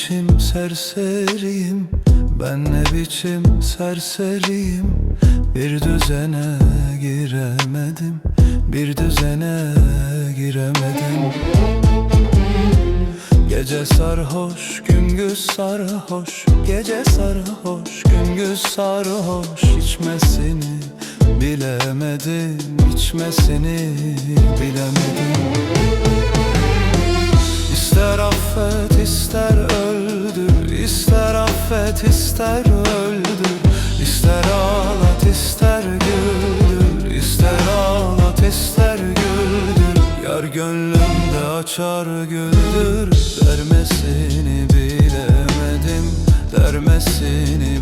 Biçim serseriyim? Ben ne biçim serseriyim? Bir düzene giremedim Bir düzene giremedim. Gece sarhoş, gündüz sarhoş Gece sarhoş, gündüz sarhoş. İçmesini bilemedim içmesini bilemedim affet ister öldür İster ağlat ister güldür İster ağlat ister güldür. Yar gönlümde açar güldür Dermesini bilemedim Dermesini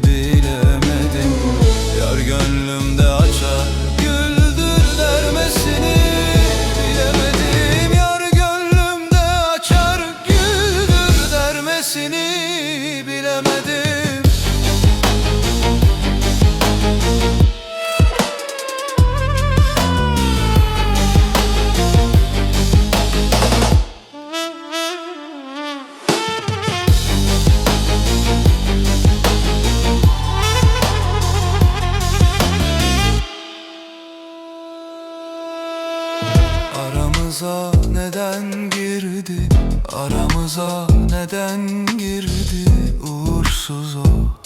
Aramıza neden girdi? Aramıza neden girdi? Uğursuz o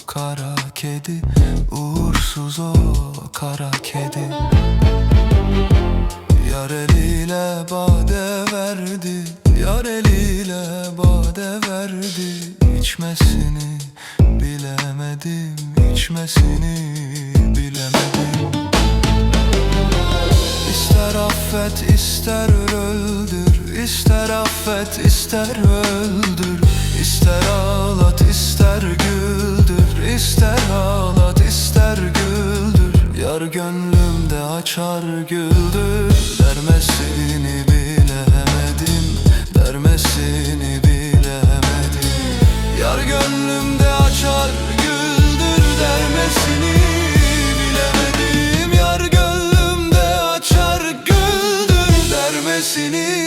kara kedi Uğursuz o kara kedi Yar eliyle bade verdi Yar eliyle bade verdi İçmesini bilemedim içmesini bilemedim affet ister öldür İster affet ister öldür. İster ağlat ister güldür İster ağlat ister güldür. Yar gönlümde açar güldür Dermesini seni.